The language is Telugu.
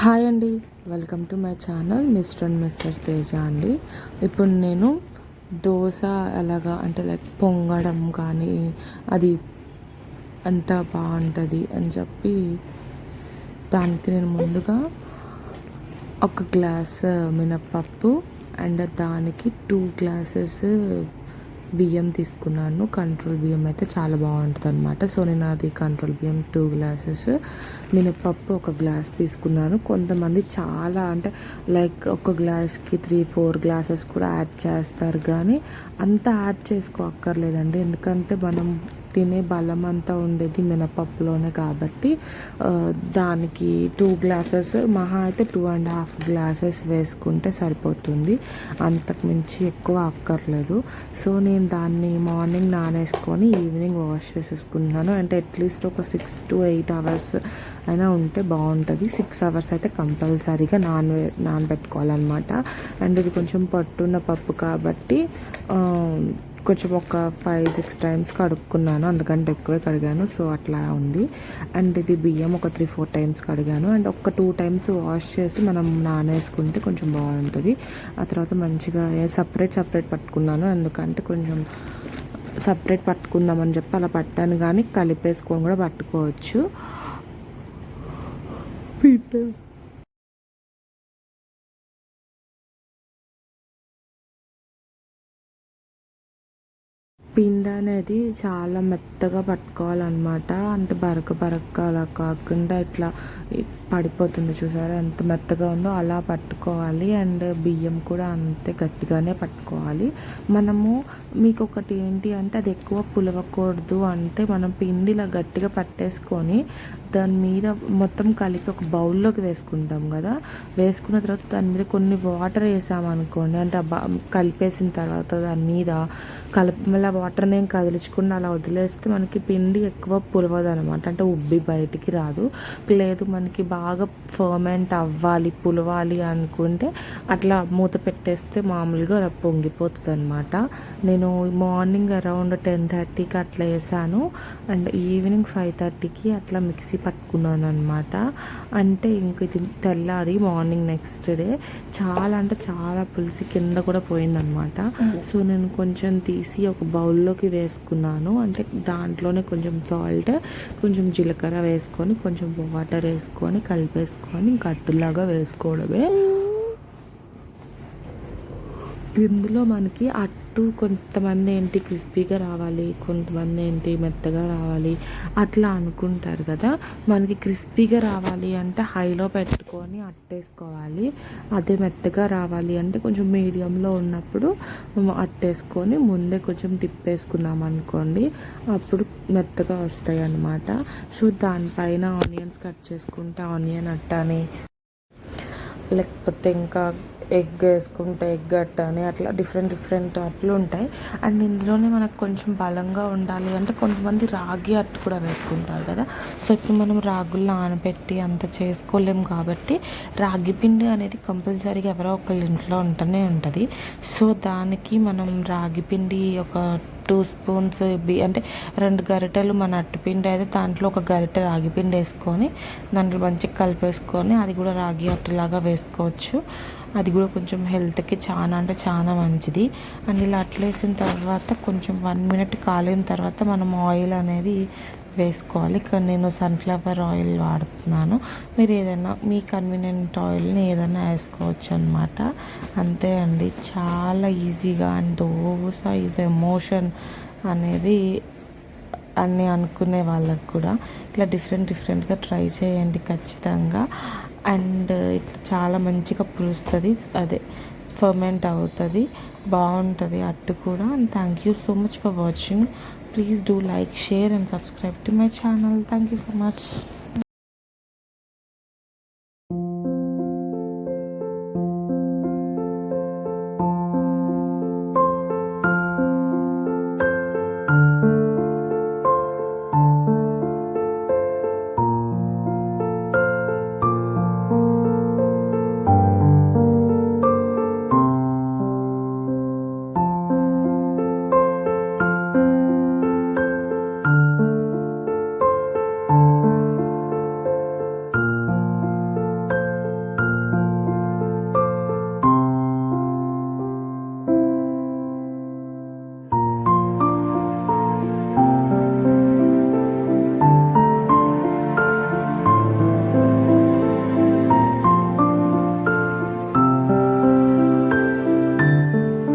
హాయ్ అండి. Welcome to my channel mister and mister Teja అండి. ఇప్పుడు నేను దోశ ఎలాగా అంటే లైక్ పొంగడం కానీ అది అంత బాగుంటుంది అని చెప్పి దానికి నేను ముందుగా ఒక గ్లాస్ మినప్పప్పు అండ్ దానికి టూ గ్లాసెస్ బియ్యం తీసుకున్నాను. కంట్రోల్ బియ్యం అయితే చాలా బాగుంటుంది అనమాట సో నేను అది కంట్రోల్ బియ్యం టూ గ్లాసెస్ మినపప్పు ఒక గ్లాస్ తీసుకున్నాను. కొంతమంది చాలా అంటే లైక్ ఒక గ్లాస్కి త్రీ ఫోర్ గ్లాసెస్ కూడా యాడ్ చేస్తారు. కానీ అంత యాడ్ చేసుకో అక్కర్లేదండి. ఎందుకంటే మనం తినే బలం అంతా ఉండేది మినపప్పులోనే కాబట్టి దానికి టూ గ్లాసెస్ మహా అయితే టూ అండ్ హాఫ్ గ్లాసెస్ వేసుకుంటే సరిపోతుంది. అంతకు మించి ఎక్కువ అక్కర్లేదు. సో నేను దాన్ని మార్నింగ్ నానేసుకొని ఈవినింగ్ వాష్ చేసేసుకుంటున్నాను. అంటే అట్లీస్ట్ ఒక సిక్స్ టు ఎయిట్ అవర్స్ అయినా ఉంటే బాగుంటుంది. సిక్స్ అవర్స్ అయితే కంపల్సరీగా నాన్ నానబెట్టుకోవాలన్నమాట. అండ్ ఇది కొంచెం పట్టున్న పప్పు కాబట్టి కొంచెం ఒక ఫైవ్ సిక్స్ టైమ్స్ కడుక్కున్నాను. అందుకంటే ఎక్కువే కడిగాను. సో అట్లా ఉంది. అండ్ ఇది బియ్యం ఒక త్రీ ఫోర్ టైమ్స్ కడిగాను. అండ్ ఒక టూ టైమ్స్ వాష్ చేసి మనం నానేసుకుంటే కొంచెం బాగుంటుంది. ఆ తర్వాత మంచిగా సపరేట్ సపరేట్ పట్టుకున్నాను. ఎందుకంటే కొంచెం సపరేట్ పట్టుకుందామని చెప్పి అలా పట్టాను. కానీ కలిపేసుకొని కూడా పట్టుకోవచ్చు. పీటర్ పిండి అనేది చాలా మెత్తగా పట్టుకోవాలన్నమాట. అంటే బరక బరక అలా కాకుండా ఇట్లా పడిపోతుంది చూసారా? ఎంత మెత్తగా ఉందో అలా పట్టుకోవాలి. అండ్ బియ్యం కూడా అంతే గట్టిగానే పట్టుకోవాలి. మనము మీకు ఒకటి ఏంటి అంటే అది ఎక్కువ పులవకూడదు అంటే మనం పిండిలా గట్టిగా పట్టేసుకొని దాని మీద మొత్తం కలిపి ఒక బౌల్లోకి వేసుకుంటాం కదా? వేసుకున్న తర్వాత దాని మీద కొన్ని వాటర్ వేసామనుకోండి. అంటే కలిపేసిన తర్వాత దాని మీద కలిపి మళ్ళీ వాటర్ నేను కదిలించకుండా అలా వదిలేస్తే మనకి పిండి ఎక్కువ పులవదు అనమాట అంటే ఉబ్బి బయటికి రాదు. లేదు మనకి బాగా ఫర్మెంట్ అవ్వాలి పులవాలి అనుకుంటే అట్లా మూత పెట్టేస్తే మామూలుగా అలా పొంగిపోతుంది అనమాట నేను మార్నింగ్ అరౌండ్ టెన్ థర్టీకి అట్లా వేసాను. అండ్ ఈవినింగ్ ఫైవ్ థర్టీకి అట్లా మిక్సీ పట్టుకున్నాను అనమాట అంటే ఇంక ఇది తెల్లారి మార్నింగ్ నెక్స్ట్ డే చాలా అంటే చాలా పులిసి కింద కూడా పోయిందనమాట సో నేను కొంచెం తీసి ఒక బౌల్లోకి వేసుకున్నాను. అంటే దాంట్లోనే కొంచెం సాల్ట్ కొంచెం జీలకర్ర వేసుకొని కొంచెం వాటర్ వేసుకొని కలిపేసుకొని గట్టులాగా వేసుకోవడమే. ఇందులో మనకి అట్టు కొంతమంది ఏంటి క్రిస్పీగా రావాలి కొంతమంది ఏంటి మెత్తగా రావాలి అట్లా అనుకుంటారు కదా. మనకి క్రిస్పీగా రావాలి అంటే హైలో పెట్టుకొని అట్టేసుకోవాలి. అదే మెత్తగా రావాలి అంటే కొంచెం మీడియంలో ఉన్నప్పుడు అట్టేసుకొని ముందే కొంచెం తిప్పేసుకున్నాం అనుకోండి అప్పుడు మెత్తగా వస్తాయి అన్నమాట. సో దానిపైన ఆనియన్స్ కట్ చేసుకుంటే ఆనియన్ అట్టని లేకపోతే ఇంకా ఎగ్ వేసుకుంటే ఎగ్ అట్ట అని అట్లా డిఫరెంట్ డిఫరెంట్ అట్లు ఉంటాయి. అండ్ ఇందులోనే మనకు కొంచెం బలంగా ఉండాలి అంటే కొంతమంది రాగి అట్టు కూడా వేసుకుంటారు కదా. సో ఇప్పుడు మనం రాగులు నానబెట్టి అంత చేసుకోలేం కాబట్టి రాగి పిండి అనేది కంపల్సరీగా ఎవరో ఒకళ్ళ ఇంట్లో ఉంటూనే ఉంటుంది. సో దానికి మనం రాగి పిండి ఒక టూ స్పూన్స్ బి అంటే రెండు గరిటెలు మన అట్టుపిండి అయితే దాంట్లో ఒక గరిటె రాగి పిండి వేసుకొని దాంట్లో మంచిగా కలిపేసుకొని అది కూడా రాగి అట్టులాగా వేసుకోవచ్చు. అది కూడా కొంచెం హెల్త్కి చాలా అంటే చాలా మంచిది. అండ్ ఇలా అట్లేసిన తర్వాత కొంచెం వన్ మినిట్ కాలిన తర్వాత మనం ఆయిల్ అనేది వేసుకోవాలి. ఇక్కడ నేను సన్ఫ్లవర్ ఆయిల్ వాడుతున్నాను. మీరు ఏదైనా మీ కన్వీనియంట్ ఆయిల్ని ఏదైనా వేసుకోవచ్చు అనమాట అంతే అండి. చాలా ఈజీగా అండ్ దోశ ఈజ్ ఎమోషన్ అనేది అని అనుకునే వాళ్ళకు కూడా ఇట్లా డిఫరెంట్ డిఫరెంట్గా ట్రై చేయండి ఖచ్చితంగా. అండ్ ఇట్లా చాలా మంచిగా పులుస్తుంది. అదే ఫర్మెంట్ అవుతుంది బాగుంటుంది అట్టు కూడా. And thank you so much for watching please do like share and subscribe to my channel thank you so much